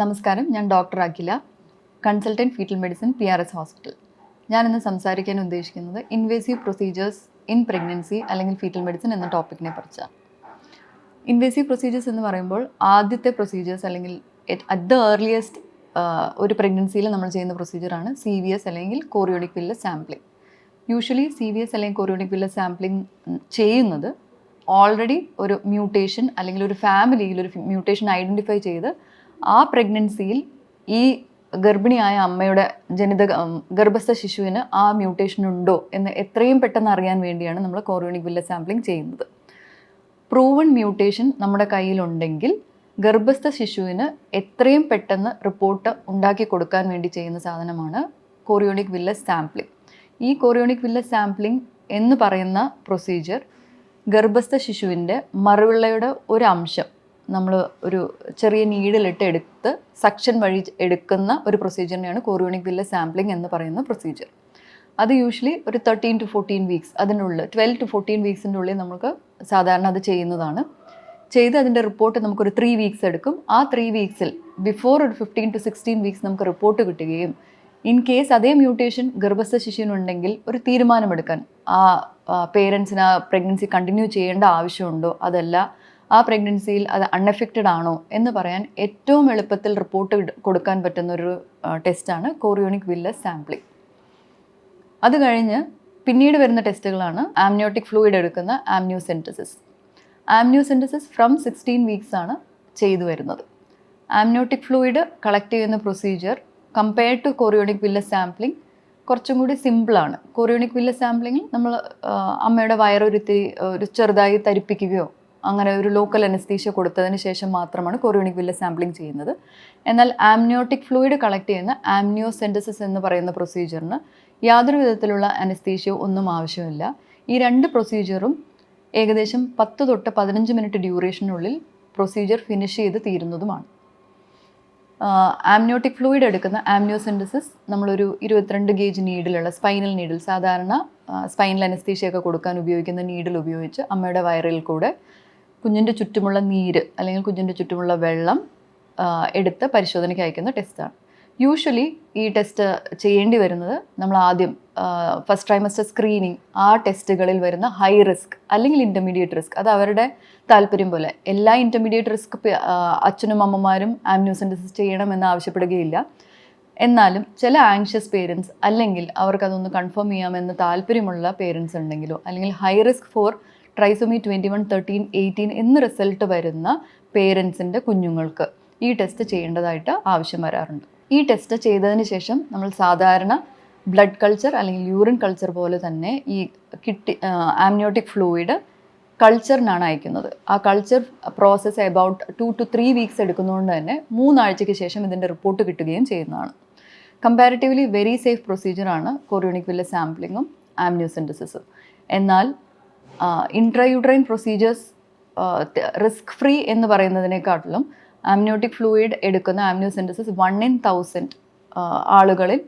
നമസ്കാരം. ഞാൻ doctor Akhila consultant fetal medicine P R S hospital. ഞാനിന്ന് സംസാരിക്കാൻ ഉദ്ദേശിക്കുന്നത് ഇൻവേസീവ് പ്രൊസീജിയേഴ്സ് ഇൻ പ്രഗ്നൻസി അല്ലെങ്കിൽ ഫീറ്റൽ മെഡിസിൻ എന്ന ടോപ്പിക്കിനെ കുറിച്ചാണ്. ഇൻവേസീവ് പ്രൊസീജിയേഴ്സ് എന്ന് പറയുമ്പോൾ ആദ്യത്തെ പ്രൊസീജിയേഴ്സ് അല്ലെങ്കിൽ അറ്റ് ദ ഏർലിയസ്റ്റ് ഒരു പ്രഗ്നൻസിയിൽ നമ്മൾ ചെയ്യുന്ന പ്രൊസീജിയറാണ് സി വി എസ് അല്ലെങ്കിൽ chorionic villus sampling usually C V S അല്ലെങ്കിൽ കോറിയോണിക് വില്ല സാമ്പിളിംഗ് ചെയ്യുന്നത് ഓൾറെഡി ഒരു മ്യൂട്ടേഷൻ അല്ലെങ്കിൽ ഒരു ഫാമിലിയിൽ ഒരു മ്യൂട്ടേഷൻ ഐഡന്റിഫൈ ചെയ്ത് ആ പ്രഗ്നൻസിയിൽ ഈ ഗർഭിണിയായ അമ്മയുടെ ജനിത ഗർഭസ്ഥ ശിശുവിന് ആ മ്യൂട്ടേഷൻ ഉണ്ടോ എന്ന് എത്രയും പെട്ടെന്ന് അറിയാൻ വേണ്ടിയാണ് നമ്മൾ കോറിയോണിക് വില്ല സാമ്പിളിംഗ് ചെയ്യുന്നത്. പ്രൂവൺ മ്യൂട്ടേഷൻ നമ്മുടെ കയ്യിലുണ്ടെങ്കിൽ ഗർഭസ്ഥ ശിശുവിന് എത്രയും പെട്ടെന്ന് റിപ്പോർട്ട് ഉണ്ടാക്കി കൊടുക്കാൻ വേണ്ടി ചെയ്യുന്ന സാധനമാണ് കോറിയോണിക് വില്ല സാമ്പിളിംഗ് ഈ കോറിയോണിക് വില്ല സാമ്പിളിംഗ് എന്ന് പറയുന്ന പ്രൊസീജിയർ ഗർഭസ്ഥ ശിശുവിന്റെ മറുവിള്ളയുടെ ഒരു അംശം നമ്മൾ ഒരു ചെറിയ നീഡിലിട്ട് എടുത്ത് സക്ഷൻ വഴി എടുക്കുന്ന ഒരു പ്രൊസീജിയറിനെയാണ് കോറിയോണിക് വില്ല സാമ്പിളിംഗ് എന്ന് പറയുന്ന പ്രൊസീജിയർ അത് യൂഷ്വലി ഒരു തേർട്ടീൻ ടു ഫോർട്ടീൻ വീക്സ് അതിനുള്ളിൽ ട്വൽവ് ടു ഫോർട്ടീൻ വീക്സിന്റെ ഉള്ളിൽ നമുക്ക് സാധാരണ അത് ചെയ്യുന്നതാണ്. ചെയ്ത് അതിന്റെ റിപ്പോർട്ട് നമുക്കൊരു ത്രീ വീക്സ് എടുക്കും. ആ ത്രീ വീക്സിൽ ബിഫോർ ഒരു ഫിഫ്റ്റീൻ ടു സിക്സ്റ്റീൻ വീക്സ് നമുക്ക് റിപ്പോർട്ട് കിട്ടുകയും ഇൻ കേസ് അതേ മ്യൂട്ടേഷൻ ഗർഭസ്ഥ ശിശുവിനുണ്ടെങ്കിൽ ഒരു തീരുമാനമെടുക്കാൻ ആ പേരൻസിന് ആ പ്രഗ്നൻസി കണ്ടിന്യൂ ചെയ്യേണ്ട ആവശ്യമുണ്ടോ? അതല്ല. ആ പ്രഗ്നൻസിയിൽ അത് അൺഎഫക്റ്റഡ് ആണോ എന്ന് പറയാൻ ഏറ്റവും എളുപ്പത്തിൽ റിപ്പോർട്ട് കൊടുക്കാൻ പറ്റുന്ന ഒരു ടെസ്റ്റാണ് കോറിയോണിക് വില്ലസ് സാമ്പിളിംഗ് അത് കഴിഞ്ഞ് പിന്നീട് വരുന്ന ടെസ്റ്റുകളാണ് ആംനിയോട്ടിക് ഫ്ലൂയിഡ് എടുക്കുന്ന amniocentesis amniocentesis from sixteen weeks ആണ് ചെയ്തു വരുന്നത്. ആംനിയോട്ടിക് ഫ്ലൂയിഡ് കളക്ട് ചെയ്യുന്ന procedure compared to chorionic villus sampling കുറച്ചും കൂടി സിമ്പിളാണ് കൊറിയോണിക് വില്ല സാമ്പിളിങ്ങിൽ നമ്മൾ അമ്മയുടെ വയറൊരു ഒരു ചെറുതായി തരിപ്പിക്കുകയോ അങ്ങനെ ഒരു ലോക്കൽ അനസ്തീഷ്യ കൊടുത്തതിന് ശേഷം മാത്രമാണ് കൊറിയോണിക് വില്ല സാമ്പിളിംഗ് ചെയ്യുന്നത്. എന്നാൽ ആംനിയോട്ടിക് ഫ്ലൂയിഡ് കളക്ട് ചെയ്യുന്ന ആംനിയോസെന്റസിസ് എന്ന് പറയുന്ന പ്രൊസീജിയറിന് യാതൊരു വിധത്തിലുള്ള അനസ്തീഷ്യോ ഒന്നും ആവശ്യമില്ല. ഈ രണ്ട് പ്രൊസീജിയറും ഏകദേശം പത്ത് തൊട്ട് പതിനഞ്ച് മിനിറ്റ് ഡ്യൂറേഷനുള്ളിൽ പ്രൊസീജിയർ ഫിനിഷ് ചെയ്ത് തീരുന്നതുമാണ്. ആംനിയോട്ടിക് ഫ്ലൂയിഡ് എടുക്കുന്ന ആംനിയോസെന്റസിസ് നമ്മളൊരു ഇരുപത്തിരണ്ട് ഗേജ് നീഡിലുള്ള സ്പൈനൽ നീഡിൽ സാധാരണ സ്പൈനൽ അനസ്തീഷ്യയൊക്കെ കൊടുക്കാൻ ഉപയോഗിക്കുന്ന നീഡിൽ ഉപയോഗിച്ച് അമ്മയുടെ വയറിൽ കൂടെ കുഞ്ഞിന്റെ ചുറ്റുമുള്ള നീര് അല്ലെങ്കിൽ കുഞ്ഞിന്റെ ചുറ്റുമുള്ള വെള്ളം എടുത്ത് പരിശോധനയ്ക്ക് അയക്കുന്ന ടെസ്റ്റാണ് യൂഷ്വലി ഈ ടെസ്റ്റ് ചെയ്യേണ്ടി വരുന്നത് നമ്മൾ ആദ്യം ഫസ്റ്റ് ട്രൈമസ്റ്റർ സ്ക്രീനിങ് ആ ടെസ്റ്റുകളിൽ വരുന്ന ഹൈ റിസ്ക് അല്ലെങ്കിൽ ഇന്റർമീഡിയറ്റ് റിസ്ക് അത് അവരുടെ താല്പര്യം പോലെ. എല്ലാ ഇന്റർമീഡിയറ്റ് റിസ്ക് അച്ഛനും അമ്മമാരും ആംന്യൂസെന്റസിസ് ചെയ്യണമെന്ന് ആവശ്യപ്പെടുകയില്ല. എന്നാലും ചില ആങ്ഷ്യസ് പേരൻസ് അല്ലെങ്കിൽ അവർക്കതൊന്ന് കൺഫേം ചെയ്യാമെന്ന് താല്പര്യമുള്ള പേരൻസ് ഉണ്ടെങ്കിലോ അല്ലെങ്കിൽ high risk for trisomy twenty one thirteen eighteen എന്ന് റിസൾട്ട് വരുന്ന പേരൻസിന്റെ കുഞ്ഞുങ്ങൾക്ക് ഈ ടെസ്റ്റ് ചെയ്യേണ്ടതായിട്ട് ആവശ്യം വരാറുണ്ട്. ഈ ടെസ്റ്റ് ചെയ്തതിന് ശേഷം നമ്മൾ സാധാരണ ബ്ലഡ് കൾച്ചർ അല്ലെങ്കിൽ യൂറിൻ കൾച്ചർ പോലെ തന്നെ ഈ കിട്ടി ആംനിയോട്ടിക് ഫ്ലൂയിഡ് കൾച്ചറിനാണ് അയക്കുന്നത്. ആ culture process about two to three weeks എടുക്കുന്നതുകൊണ്ട് തന്നെ മൂന്നാഴ്ചയ്ക്ക് ശേഷം ഇതിന്റെ റിപ്പോർട്ട് കിട്ടുകയും ചെയ്യുന്നതാണ്. കമ്പാരിറ്റീവ്ലി വെരി സേഫ് പ്രൊസീജിയറാണ് കൊറിയോണിക് വില്ല സാമ്പിളിങ്ങും ആംന്യൂസെന്റസിസും എന്നാൽ ഇൻട്രയൂട്രൈൻ പ്രൊസീജിയേഴ്സ് റിസ്ക് ഫ്രീ എന്ന് പറയുന്നതിനെക്കാട്ടിലും ആംനിയോട്ടിക് ഫ്ലൂയിഡ് എടുക്കുന്ന ആംനിയോസെന്റസിസ് വൺ ഇൻ തൗസൻഡ് ആളുകളിൽ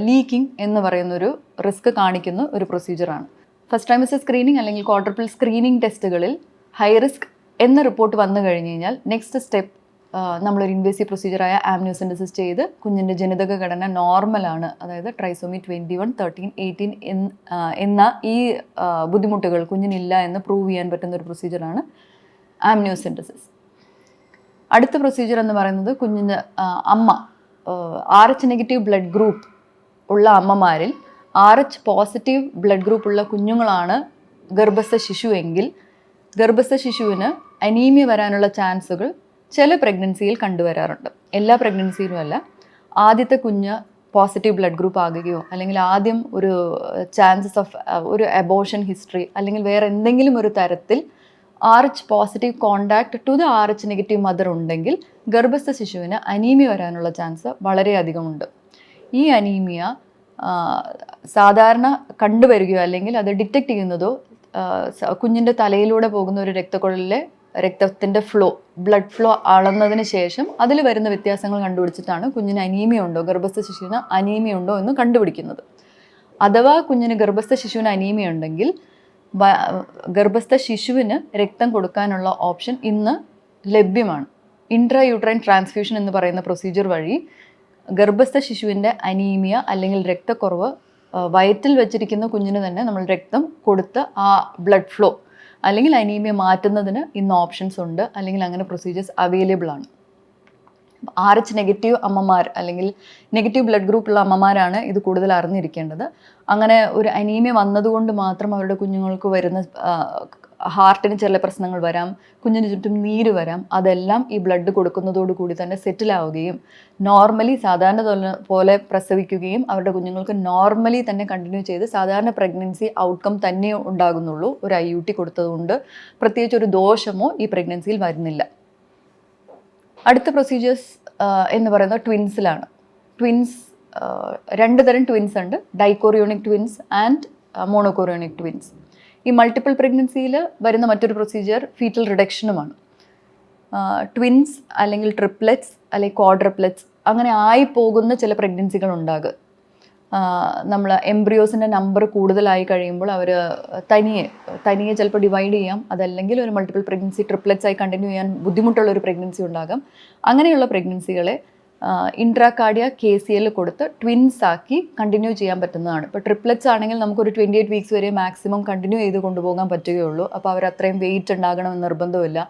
ലീക്കിംഗ് എന്ന് പറയുന്നൊരു റിസ്ക് കാണിക്കുന്ന ഒരു പ്രൊസീജിയറാണ് ഫസ്റ്റ് ട്രൈമസ്റ്റർ സ്ക്രീനിങ് അല്ലെങ്കിൽ ക്വാർട്ടർപ്പിൾ സ്ക്രീനിങ് ടെസ്റ്റുകളിൽ ഹൈ റിസ്ക് എന്ന റിപ്പോർട്ട് വന്നു കഴിഞ്ഞ് കഴിഞ്ഞാൽ നെക്സ്റ്റ് സ്റ്റെപ്പ് നമ്മളൊരു ഇൻവേസീവ് പ്രൊസീജിയറായ ആംനിയോസെന്റസിസ് ചെയ്ത് കുഞ്ഞിന്റെ ജനിതക ഘടന നോർമലാണ് അതായത് trisomy twenty one thirteen eighteen എന്ന ഈ ബുദ്ധിമുട്ടുകൾ കുഞ്ഞിനില്ല എന്ന് പ്രൂവ് ചെയ്യാൻ പറ്റുന്ന ഒരു പ്രൊസീജിയറാണ് ആംനിയോസെന്റസിസ് അടുത്ത പ്രൊസീജിയർ എന്ന് പറയുന്നത് കുഞ്ഞിന്റെ അമ്മ R H negative blood group ഉള്ള അമ്മമാരിൽ R H positive blood group ഉള്ള കുഞ്ഞുങ്ങളാണ് ഗർഭസ്ഥ ശിശു എങ്കിൽ ഗർഭസ്ഥ ശിശുവിന് അനീമിയ വരാനുള്ള ചാൻസുകൾ ചില പ്രഗ്നൻസിയിൽ കണ്ടുവരാറുണ്ട്. എല്ലാ പ്രഗ്നൻസിയിലും അല്ല. ആദ്യത്തെ കുഞ്ഞ് പോസിറ്റീവ് ബ്ലഡ് ഗ്രൂപ്പ് ആകുകയോ അല്ലെങ്കിൽ ആദ്യം ഒരു ചാൻസസ് ഓഫ് ഒരു അബോഷൻ ഹിസ്റ്ററി അല്ലെങ്കിൽ വേറെ എന്തെങ്കിലും ഒരു തരത്തിൽ R H positive contact to the R H negative mother ഉണ്ടെങ്കിൽ ഗർഭസ്ഥ ശിശുവിന് അനീമിയ വരാനുള്ള ചാൻസ് വളരെയധികമുണ്ട് ഈ അനീമിയ സാധാരണ കണ്ടുവരികയോ അല്ലെങ്കിൽ അത് ഡിറ്റക്ട് ചെയ്യുന്നതോ കുഞ്ഞിന്റെ തലയിലൂടെ പോകുന്ന ഒരു രക്തക്കുഴലിലെ രക്തത്തിന്റെ ഫ്ലോ ബ്ലഡ് ഫ്ലോ അളന്നതിന് ശേഷം അതിൽ വരുന്ന വ്യത്യാസങ്ങൾ കണ്ടുപിടിച്ചിട്ടാണ് കുഞ്ഞിന് അനീമിയ ഉണ്ടോ ഗർഭസ്ഥ ശിശുവിന് അനീമിയ ഉണ്ടോ എന്ന് കണ്ടുപിടിക്കുന്നത്. അഥവാ കുഞ്ഞിന് ഗർഭസ്ഥ ശിശുവിന് അനീമിയ ഉണ്ടെങ്കിൽ ഗർഭസ്ഥ ശിശുവിന് രക്തം കൊടുക്കാനുള്ള ഓപ്ഷൻ ഇന്ന് ലഭ്യമാണ്. ഇൻട്രാ യൂട്രൈൻ ട്രാൻസ്ഫ്യൂഷൻ എന്ന് പറയുന്ന പ്രൊസീജിയർ വഴി ഗർഭസ്ഥ ശിശുവിന്റെ അനീമിയ അല്ലെങ്കിൽ രക്തക്കുറവ് വയറ്റിൽ വെച്ചിരിക്കുന്ന കുഞ്ഞിന് തന്നെ നമ്മൾ രക്തം കൊടുത്ത് ആ ബ്ലഡ് ഫ്ലോ അല്ലെങ്കിൽ അനീമിയ മാറ്റുന്നതിന് ഇന്ന് ഓപ്ഷൻസ് ഉണ്ട്. അല്ലെങ്കിൽ അങ്ങനെ പ്രൊസീജിയേഴ്സ് അവൈലബിൾ ആണ്. ആർ എച്ച് നെഗറ്റീവ് അമ്മമാർ അല്ലെങ്കിൽ നെഗറ്റീവ് ബ്ലഡ് ഗ്രൂപ്പുള്ള അമ്മമാരാണ് ഇത് കൂടുതൽ അറിഞ്ഞിരിക്കേണ്ടത്. അങ്ങനെ ഒരു അനീമിയ വന്നതുകൊണ്ട് മാത്രം അവരുടെ കുഞ്ഞുങ്ങൾക്ക് വരുന്ന ഹാർട്ടിന് ചില പ്രശ്നങ്ങൾ വരാം കുഞ്ഞിന് ചുറ്റും നീര് വരാം അതെല്ലാം ഈ ബ്ലഡ് കൊടുക്കുന്നതോട് കൂടി തന്നെ സെറ്റിൽ ആവുകയും നോർമലി സാധാരണ പോലെ പ്രസവിക്കുകയും അവരുടെ കുഞ്ഞുങ്ങൾക്ക് നോർമലി തന്നെ കണ്ടിന്യൂ ചെയ്ത് സാധാരണ പ്രഗ്നൻസി ഔട്ട്കം തന്നെ ഉണ്ടാകുന്നുള്ളൂ. ഒരു ഐ യു ടി കൊടുത്തതുകൊണ്ട് പ്രത്യേകിച്ച് ഒരു ദോഷമോ ഈ പ്രഗ്നൻസിയിൽ വരുന്നില്ല. അടുത്ത പ്രൊസീജിയേഴ്സ് എന്ന് പറയുന്നത് ട്വിൻസിലാണ് ട്വിൻസ് രണ്ട് തരം ട്വിൻസ് ഉണ്ട്. Dichorionic twins and monochorionic twins ഈ മൾട്ടിപ്പിൾ പ്രഗ്നൻസിയിൽ വരുന്ന മറ്റൊരു പ്രൊസീജിയർ ഫീറ്റൽ റിഡക്ഷനുമാണ് ട്വിൻസ് അല്ലെങ്കിൽ ട്രിപ്ലെറ്റ്സ് അല്ലെങ്കിൽ ക്വാഡ്രപ്ലെറ്റ്സ് അങ്ങനെ ആയി പോകുന്ന ചില പ്രഗ്നൻസികൾ ഉണ്ടാകും. നമ്മൾ എംബ്രിയോസിന്റെ നമ്പർ കൂടുതലായി കഴിയുമ്പോൾ അവർ തനിയെ തനിയെ ചിലപ്പോൾ ഡിവൈഡ് ചെയ്യാം. അതല്ലെങ്കിൽ ഒരു മൾട്ടിപ്പിൾ പ്രഗ്നൻസി ട്രിപ്ലെറ്റ്സ് ആയി കണ്ടിന്യൂ ചെയ്യാൻ ബുദ്ധിമുട്ടുള്ള ഒരു പ്രഗ്നൻസി ഉണ്ടാകാം. അങ്ങനെയുള്ള പ്രഗ്നൻസികളെ ഇൻട്രാകാർഡിയ കെ സി എൽ കൊടുത്ത് ട്വിൻസ് ആക്കി കണ്ടിന്യൂ ചെയ്യാൻ പറ്റുന്നതാണ്. ഇപ്പോൾ ട്രിപ്ലെറ്റ്സ് ആണെങ്കിൽ നമുക്കൊരു ട്വന്റി എയ്റ്റ് വീക്സ് വരെ മാക്സിമം കണ്ടിന്യൂ ചെയ്ത് കൊണ്ടുപോകാൻ പറ്റുകയുള്ളൂ. അപ്പോൾ അവർ അത്രയും വെയിറ്റ് ഉണ്ടാകണമെന്ന് നിർബന്ധമില്ല.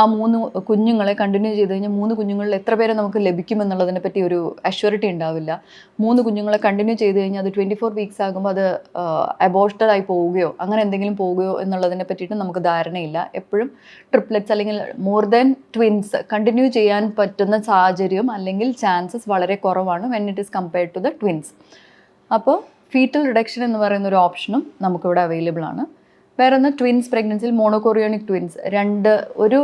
ആ മൂന്ന് കുഞ്ഞുങ്ങളെ കണ്ടിന്യൂ ചെയ്ത് കഴിഞ്ഞാൽ മൂന്ന് കുഞ്ഞുങ്ങളിൽ എത്ര പേരെ നമുക്ക് ലഭിക്കുമെന്നുള്ളതിനെ പറ്റി ഒരു അഷ്യൂരിറ്റി ഉണ്ടാവില്ല. മൂന്ന് കുഞ്ഞുങ്ങളെ കണ്ടിന്യൂ ചെയ്ത് കഴിഞ്ഞാൽ അത് ട്വന്റി ഫോർ വീക്സ് ആകുമ്പോൾ അത് അബോർട്ടഡ് ആയി പോവുകയോ അങ്ങനെ എന്തെങ്കിലും പോവുകയോ എന്നുള്ളതിനെ പറ്റിയിട്ട് നമുക്ക് ധാരണയില്ല. എപ്പോഴും ട്രിപ്ലെറ്റ്സ് അല്ലെങ്കിൽ മോർ ദാൻ ട്വിൻസ് കണ്ടിന്യൂ ചെയ്യാൻ പറ്റുന്ന സാഹചര്യം അല്ലെങ്കിൽ ചാൻസസ് വളരെ കുറവാണ് when it is compared to the twins അപ്പോൾ ഫീറ്റൽ റിഡക്ഷൻ എന്ന് പറയുന്ന ഒരു ഓപ്ഷനും നമുക്കിവിടെ അവൈലബിൾ ആണ്. വേറെ ഒന്ന് ട്വിൻസ് പ്രഗ്നൻസിയിൽ മോണോകോറിയോണിക് ട്വിൻസ് രണ്ട് ഒരു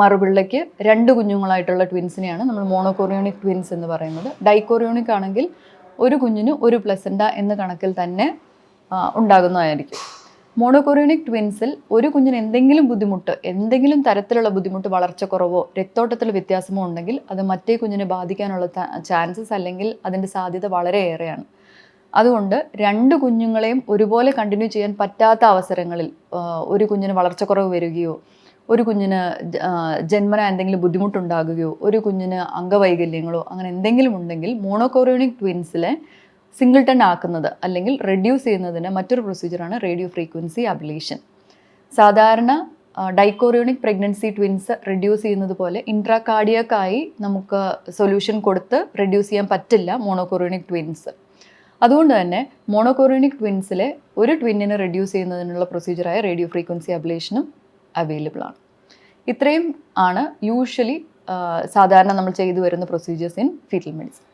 മറുപിള്ളയ്ക്ക് രണ്ട് കുഞ്ഞുങ്ങളായിട്ടുള്ള ട്വിൻസിനെയാണ് നമ്മൾ മോണോകോറിയോണിക് ട്വിൻസ് എന്ന് പറയുന്നത്. ഡൈക്കോറിയോണിക് ആണെങ്കിൽ ഒരു കുഞ്ഞിന് ഒരു പ്ലസൻഡ എന്ന കണക്കിൽ തന്നെ ഉണ്ടാകുന്നതായിരിക്കും. മോണോകൊറിയോണിക് ട്വിൻസിൽ ഒരു കുഞ്ഞിന് എന്തെങ്കിലും ബുദ്ധിമുട്ട് എന്തെങ്കിലും തരത്തിലുള്ള ബുദ്ധിമുട്ട് വളർച്ചക്കുറവോ രക്തോട്ടത്തിൽ വ്യത്യാസമോ ഉണ്ടെങ്കിൽ അത് മറ്റേ കുഞ്ഞിനെ ബാധിക്കാനുള്ള ചാൻസസ് അല്ലെങ്കിൽ അതിന്റെ സാധ്യത വളരെയേറെയാണ് അതുകൊണ്ട് രണ്ട് കുഞ്ഞുങ്ങളെയും ഒരുപോലെ കണ്ടിന്യൂ ചെയ്യാൻ പറ്റാത്ത അവസരങ്ങളിൽ ഒരു കുഞ്ഞിന് വളർച്ചക്കുറവ് വരികയോ ഒരു കുഞ്ഞിന് ജന്മന എന്തെങ്കിലും ബുദ്ധിമുട്ടുണ്ടാകുകയോ ഒരു കുഞ്ഞിന് അംഗവൈകല്യങ്ങളോ അങ്ങനെ എന്തെങ്കിലും ഉണ്ടെങ്കിൽ മോണോകോറിയോണിക് ട്വിൻസിലെ സിംഗിൾട്ടൺ ആക്കുന്നത് അല്ലെങ്കിൽ റെഡ്യൂസ് ചെയ്യുന്നതിന് മറ്റൊരു പ്രൊസീജിയറാണ് റേഡിയോ ഫ്രീക്വൻസി അബ്ലേഷൻ സാധാരണ ഡൈക്കോറിയോണിക് പ്രഗ്നൻസി ട്വിൻസ് റെഡ്യൂസ് ചെയ്യുന്നത് പോലെ ഇൻട്രാകാർഡിയക്കായി നമുക്ക് സൊല്യൂഷൻ കൊടുത്ത് റെഡ്യൂസ് ചെയ്യാൻ പറ്റില്ല മോണോകോറിയോണിക് ട്വിൻസ് അതുകൊണ്ട് തന്നെ മോണോകോറിയോണിക് ട്വിൻസിലെ ഒരു ട്വിന്നിനെ റെഡ്യൂസ് ചെയ്യുന്നതിനുള്ള പ്രൊസീജിയറായ റേഡിയോ ഫ്രീക്വൻസി അബ്ലേഷനും അവൈലബിൾ ആണ്. ഇത്രയും ആണ് യൂഷ്വലി സാധാരണ നമ്മൾ ചെയ്തു വരുന്ന പ്രൊസീജിയേഴ്സ് ഇൻ ഫീറ്റൽ മെഡിസിൻ